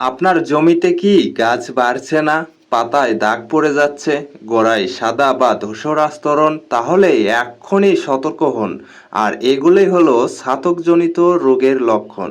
আপনার জমিতে কি গাছ বাড়ছে না? পাতায় দাগ পড়ে যাচ্ছে, গোড়ায় সাদা বা ধূসর আস্তরণ, তাহলে এক্ষুনি সতর্ক হন। আর এগুলোই হলো ছাতকজনিত রোগের লক্ষণ।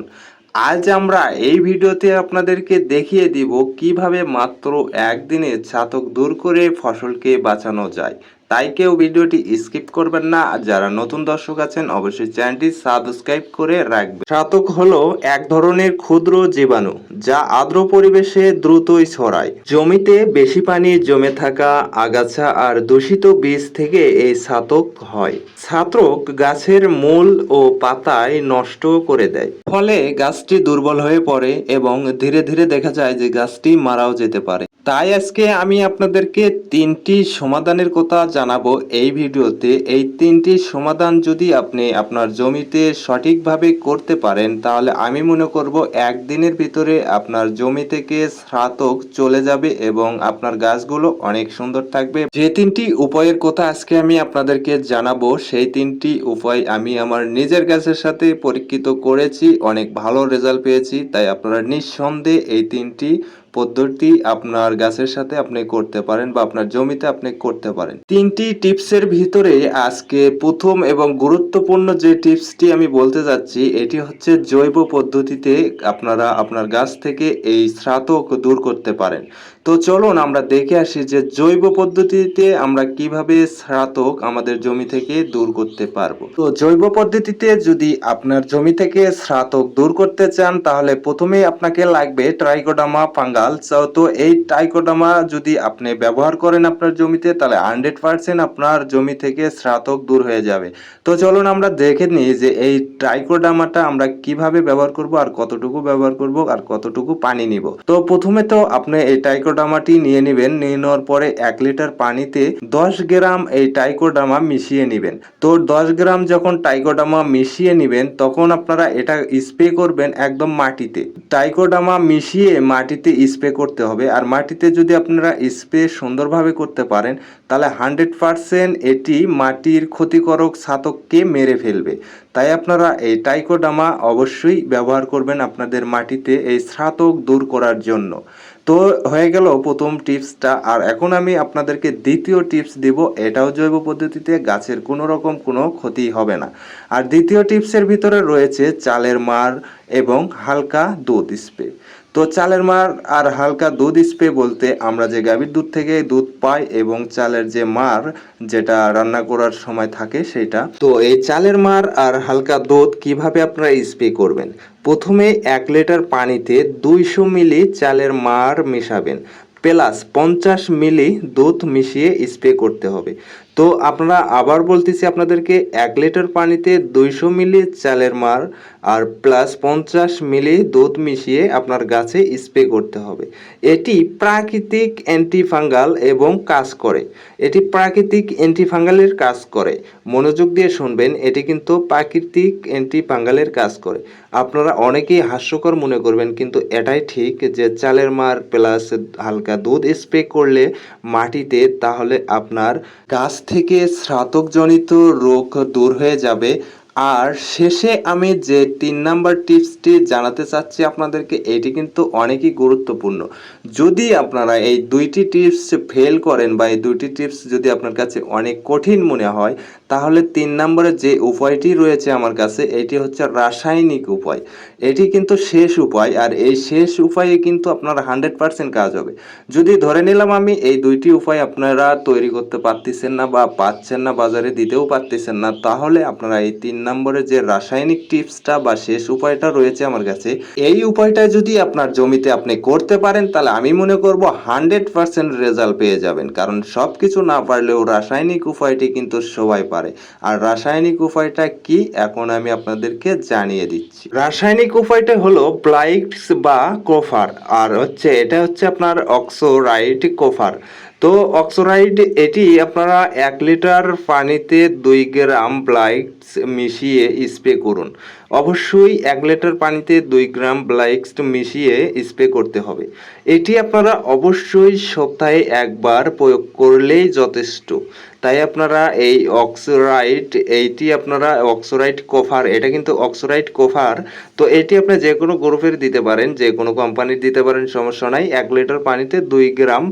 আজ আমরা এই ভিডিওতে আপনাদেরকে দেখিয়ে দিব কীভাবে মাত্র একদিনে ছাতক দূর করে ফসলকে বাঁচানো যায়। তাই কেউ ভিডিওটি স্কিপ করবেন না, আর যারা নতুন দর্শক আছেন, অবশ্যই চ্যানেলটি সাবস্ক্রাইব করে রাখবেন। ছাতক হলো এক ধরনের ক্ষুদ্র জীবাণু, যা আর্দ্র পরিবেশে দ্রুতই ছড়ায়। জমিতে বেশি পানি জমে থাকা আগাছা আর দূষিত বীজ থেকে এই ছাতক হয়। ছাতক গাছের মূল ও পাতায় নষ্ট করে দেয়। ফলে গাছটি দুর্বল হয়ে পড়ে এবং ধীরে ধীরে দেখা যায় যে গাছটি মারাও যেতে পারে। তাই আজকে আমি আপনাদেরকে তিনটি সমাধানের কথা জানাব এই ভিডিওতে। এই তিনটি সমাধান যদি আপনি আপনার জমিতে সঠিকভাবে করতে পারেন, তাহলে আমি মনে করব একদিনের ভিতরে আপনার জমি থেকে স্রাতক চলে যাবে এবং আপনার গাছগুলো অনেক সুন্দর থাকবে। যে তিনটি উপায়ের কথা আজকে আমি আপনাদেরকে জানাব, সেই তিনটি উপায় আমি আমার নিজের গাছের সাথে পরীক্ষিত করেছি, অনেক ভালো রেজাল্ট পেয়েছি, তাই আপনারা নিঃসন্দেহে এই তিনটি পদ্ধতি আপনার গাছের সাথে আপনি করতে পারেন বা আপনার জমিতে আপনি করতে পারেন। তিনটি টিপসের ভিতরে আজকে প্রথম এবং গুরুত্বপূর্ণ যে টিপসটি আমি বলতে যাচ্ছি, এটি হচ্ছে জৈব পদ্ধতিতে আপনারা আপনার গাছ থেকে এই স্রাতক দূর করতে পারেন। তো চলুন আমরা দেখে আসি যে জৈব পদ্ধতিতে আমরা কীভাবে স্রাতক আমাদের জমি থেকে দূর করতে পারব। তো জৈব পদ্ধতিতে যদি আপনার জমি থেকে স্রাতক দূর করতে চান, তাহলে প্রথমেই আপনাকে লাগবে ট্রাইকোডামা ফাঙ্গাল তো এই ট্রাইকোডামা যদি আপনি ব্যবহার করেন আপনার জমিতে, তাহলে হান্ড্রেড পার্সেন্ট আপনার জমি থেকে স্রাতক দূর হয়ে যাবে। তো চলুন আমরা দেখে নিই যে এই ট্রাইকোডামাটা আমরা কীভাবে ব্যবহার করব, আর কতটুকু ব্যবহার করব, আর কতটুকু পানি নিব। তো প্রথমে তো আপনি এই টাইকোডামাটি নিয়ে নেবেন। নিয়ে নেওয়ার পরে এক লিটার পানিতে দশ গ্রাম এই টাইকোডামা মিশিয়ে নেবেন। তো দশ গ্রাম যখন টাইকোডামা মিশিয়ে নেবেন, তখন আপনারা এটা স্প্রে করবেন একদম মাটিতে। টাইকোডামা মিশিয়ে মাটিতে স্প্রে করতে হবে। আর মাটিতে যদি আপনারা স্প্রে সুন্দরভাবে করতে পারেন, তাহলে হান্ড্রেড পারসেন্ট এটি মাটির ক্ষতিকারক ছাতককে মেরে ফেলবে। তাই আপনারা এই টাইকোডামা অবশ্যই ব্যবহার করবেন আপনাদের মাটিতে এই স্রাতক দূর করার জন্য। তো হয়ে গেল প্রথম টিপসটা, আর এখন আমি আপনাদেরকে দ্বিতীয় টিপস দিব, এটাও জৈব পদ্ধতিতে গাছের কোনো রকম কোনো ক্ষতি হবে না। আর দ্বিতীয় টিপসের ভিতরে রয়েছে চালের মার এবং হালকা দুধ স্প্রে। তো চালের মার আর হালকা দুধ স্প্রে বলতে আমরা যে গাভীর দুধ থেকে দুধ পাই এবং চালের যে মার যেটা রান্না করার সময় থাকে সেটা। তো এই চালের মার আর হালকা দুধ কীভাবে আপনারা স্প্রে করবেন? প্রথমে এক লিটার পানিতে দুইশো মিলি চালের মার মেশাবেন। প্লাস পঞ্চাশ মিলি দুধ মিশিয়ে স্প্রে করতে হবে। তো আপনারা আবার বলতেছি আপনাদেরকে এক লিটার পানিতে দুইশো মিলি চালের মার আর প্লাস পঞ্চাশ মিলি দুধ মিশিয়ে আপনার গাছে স্প্রে করতে হবে। এটি প্রাকৃতিক অ্যান্টিফাঙ্গাল এবং কাজ করে। এটি প্রাকৃতিক অ্যান্টিফাঙ্গালের কাজ করে। মনোযোগ দিয়ে শুনবেন, এটি কিন্তু প্রাকৃতিক অ্যান্টিফাঙ্গালের কাজ করে। আপনারা অনেকেই হাস্যকর মনে করবেন, কিন্তু এটাই ঠিক যে চালের মার প্লাস হালকা দুধ স্প্রে করলে মাটিতে তাহলে আপনার গাছ থেকে স্নাতকজনিত রোগ দূর হয়ে যাবে। আর শেষে আমি যে তিন নাম্বার টিপসটি জানাতে চাচ্ছি আপনাদেরকে, এটি কিন্তু অনেকই গুরুত্বপূর্ণ। যদি আপনারা এই দুইটি টিপস ফেল করেন বা এই দুইটি টিপস যদি আপনার কাছে অনেক কঠিন মনে হয়, তাহলে তিন নম্বরে যে উপায়টি রয়েছে আমার কাছে, এটি হচ্ছে রাসায়নিক উপায়। এটি কিন্তু শেষ উপায় আর এই শেষ উপায়ে কিন্তু আপনার হান্ড্রেড পার্সেন্ট কাজ হবে। যদি ধরে নিলাম আমি এই দুইটি উপায় আপনারা তৈরি করতে পারতেছেন না বা পাচ্ছেন না, বাজারে দিতেও পারতেছেন না, তাহলে আপনারা এই তিন নম্বরে যে রাসায়নিক টিপসটা বা শেষ উপায়টা রয়েছে আমার কাছে, এই উপায়টা যদি আপনার জমিতে আপনি করতে পারেন, তাহলে আমি মনে করব হান্ড্রেড পার্সেন্ট রেজাল্ট পেয়ে যাবেন। কারণ সব কিছু না পারলেও রাসায়নিক উপায়টি কিন্তু সবাই পারে। আর রাসায়নিক উপায়টা কি, এখন আমি আপনাদেরকে জানিয়ে দিচ্ছি। রাসায়নিক উপায়টা হলো প্লাইটস বা কোফার। আর হচ্ছে, এটা হচ্ছে আপনার অক্সোরাইট কোফার। তো অক্সোরাইড এটি আপনারা এক লিটার পানিতে দুই গ্রাম ব্লাইটস মিশিয়ে স্প্রে করুন। অবশ্যই এক লিটার পানিতে দুই গ্রাম ব্লাইক্স মিশিয়ে স্প্রে করতে হবে। এটি আপনারা অবশ্যই সপ্তাহে একবার প্রয়োগ করলেই যথেষ্ট। তাই আপনারা এই অক্সোরাইট এইটি আপনারা অক্সোরাইট কভার এটা কিন্তু অক্সোরাইট কভার তো এটি আপনি যে কোনো গ্রুপের দিতে পারেন যে কোনো কোম্পানির দিতে পারেন, সমস্যা নাই। এক লিটার পানিতে দুই গ্রাম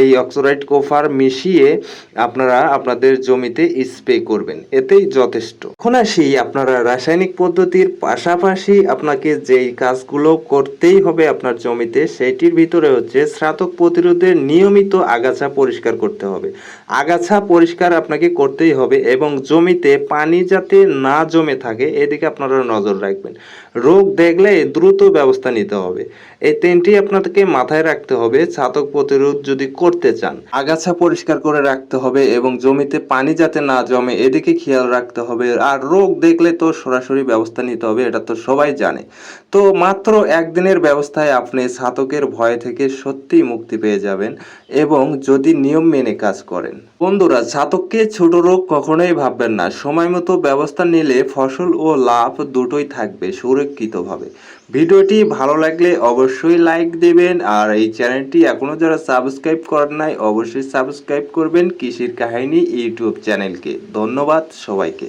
এই অক্সোরাইট কভার মিশিয়ে আপনারা আপনাদের জমিতে স্প্রে করবেন। এতেই যথেষ্ট। এখন আসি আপনারা রাসায়নিক পদ্ধতির পাশাপাশি আপনাকে যেই কাজগুলো করতেই হবে আপনার জমিতে সেটির ভিতরে হচ্ছে স্নাতক প্রতিরোধের নিয়মিত আগাছা পরিষ্কার করতে হবে। আগাছা পরিষ্কার আপনাকে করতেই হবে এবং জমিতে পানি যাতে না জমে থাকে, এদিকে আপনারা নজর রাখবেন। রোগ দেখলে দ্রুত ব্যবস্থা নিতে হবে। এই তিনটি আপনাদেরকে মাথায় রাখতে হবে ছাতক প্রতিরোধ যদি করতে চান। আগাছা পরিষ্কার করে রাখতে হবে এবং জমিতে পানি যাতে না জমে, এদিকে খেয়াল রাখতে হবে। আর রোগ দেখলে তো সরাসরি ব্যবস্থা নিতে হবে, এটা তো সবাই জানে। তো মাত্র একদিনের ব্যবস্থায় আপনি ছাতকের ভয় থেকে সত্যিই মুক্তি পেয়ে যাবেন এবং যদি নিয়ম মেনে কাজ করেন। বন্ধুরা, ছাতককে ছোট রোগ কখনোই ভাববেন না। সময় মতো ব্যবস্থা নিলে ফসল ও লাভ দুটোই থাকবে সুরক্ষিতভাবে। ভিডিওটি ভালো লাগলে অবশ্যই লাইক দেবেন, আর এই চ্যানেলটি এখনও যারা সাবস্ক্রাইব করেন নাই অবশ্যই সাবস্ক্রাইব করবেন কৃষির কাহিনী ইউটিউব চ্যানেলকে। ধন্যবাদ সবাইকে।